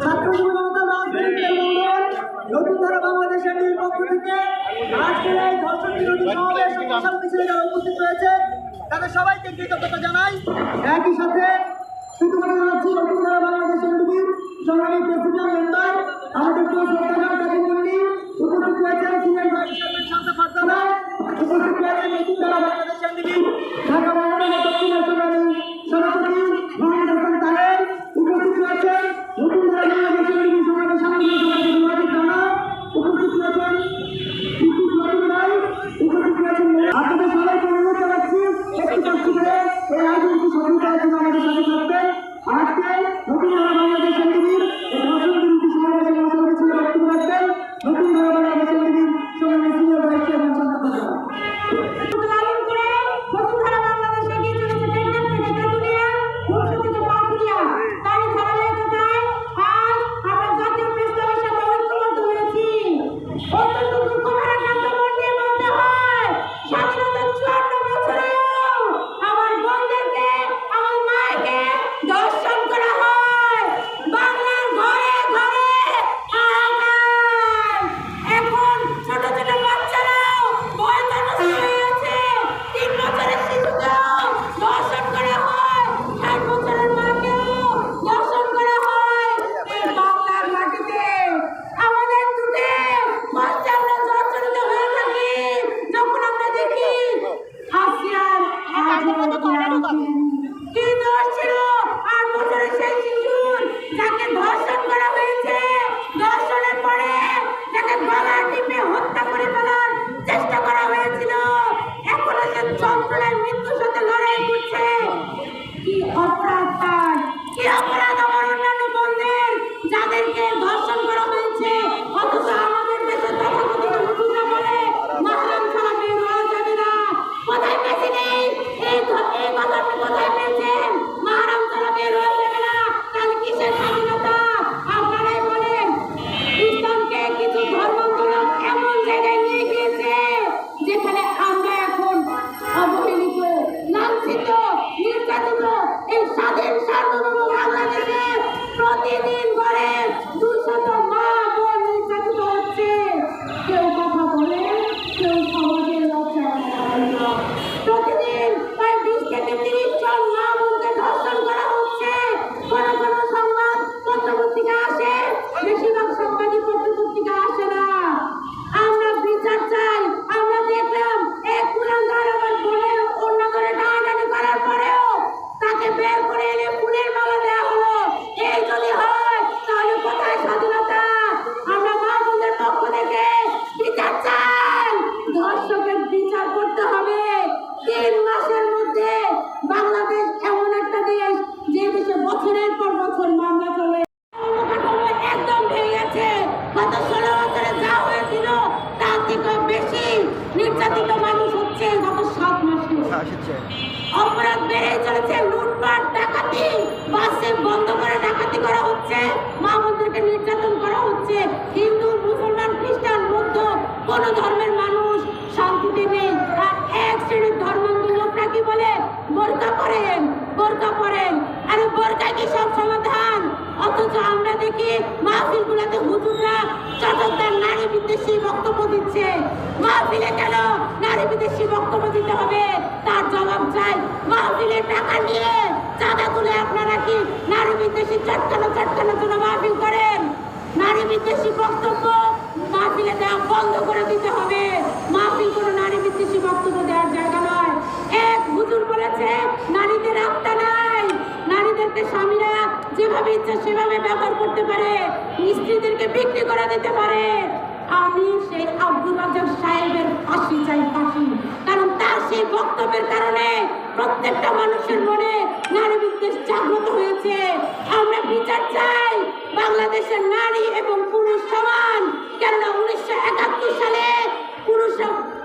ছাত্র যুবতা রাজনীতি আন্দোলন নতুন ধারা বাংলাদেশের এই পক্ষ থেকে আজকের এই ধর্ষণ বিরোধী সমাবেশ অনুষ্ঠান মিছিলে যারা তাদের সবাইকে কৃতজ্ঞতা জানাই একই সাথে শুধুমাত্র নতুন ধারা Allah'ın অপরাধ বেড়েই চলেছে। লুটপাট, ডাকাতি বাসে বন্ধ করে ডাকাতি করা হচ্ছে। মা মন্দিরকে নির্যাতন করা হচ্ছে। হিন্দু, মুসলমান, খ্রিস্টান, বৌদ্ধ কোনো ধর্ম বোরকা পরেন বোরকা পরেন। আরে বোরকা কি সব সমাধান? অথচ আমরা দেখি মাহফিল গুলাতে হুজুররা চটকদার নারী বিদ্বেষী বক্তব্য দিচ্ছে। মাহফিলে কেন নারী বিদ্বেষী বক্তব্য দিতে হবে? তার জবাব চাই মাহফিলে টাকা নিয়ে চাঁদা তুলে আপনারা কি নারী বিদ্বেষী চটকানো চটকানোর জন্য মাহফিল করেন? নারী বিদ্বেষী বক্তব্য মাহফিলে দেওয়া বন্ধ করে দিতে হবে। মা ইচ্ছা সেভাবে ব্যবহার করতে পারে, মিস্ত্রিদেরকে বিক্রি করে দিতে পারে। আমি সেই আব্দুল রাজাক সাহেবের ফাঁসি চাই, ফাঁসি। কারণ তার সেই বক্তব্যের কারণে প্রত্যেকটা মানুষের মনে নারী বিদ্বেষ জাগ্রত হয়েছে। আমরা বিচার চাই বাংলাদেশের নারী এবং পুরুষ সমান। কেননা উনিশশো একাত্তর সালে পুরুষ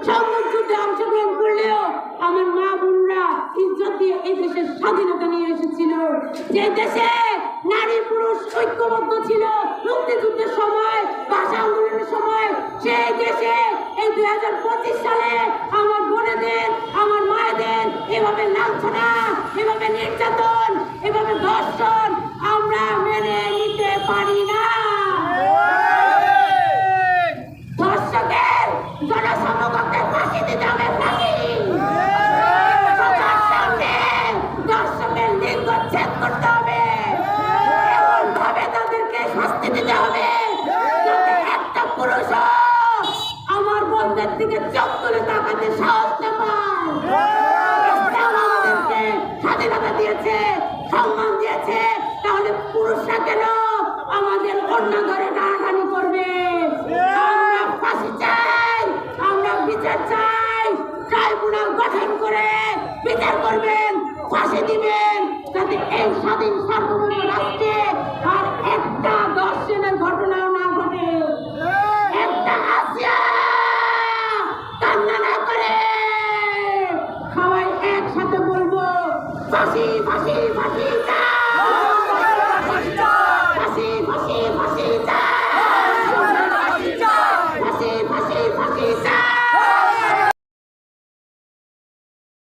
সম্মুখ অংশগ্রহণ করলেও আমার মা বোনরা ইজ্জত দিয়ে এই দেশের স্বাধীনতা নিয়ে এসেছিল। যে দেশে ঐক্যবদ্ধ ছিল মুক্তিযুদ্ধের সময়, ভাষা আন্দোলনের সময়। সেই দেশে এই দুই পঁচিশ সালে আমার বোনেদের, আমার মায়েদের এভাবে লাঞ্ছনা, এভাবে নির্যাতন কেন আমাদের অন্য ধরে টানাটানি করবে? আমরা বিচার চাই, ট্রাইব্যুনাল গঠন করে বিচার করবেন, ফাঁসি দিবেন, যাতে এই স্বাধীন সার্বভৌম রাষ্ট্রে আর একটা দর্শনের ঘটনাও না ঘটে। একটা কান্না করে। সবাই একসাথে বলব, ফাঁসি ফাঁসি ফাঁসি চাই।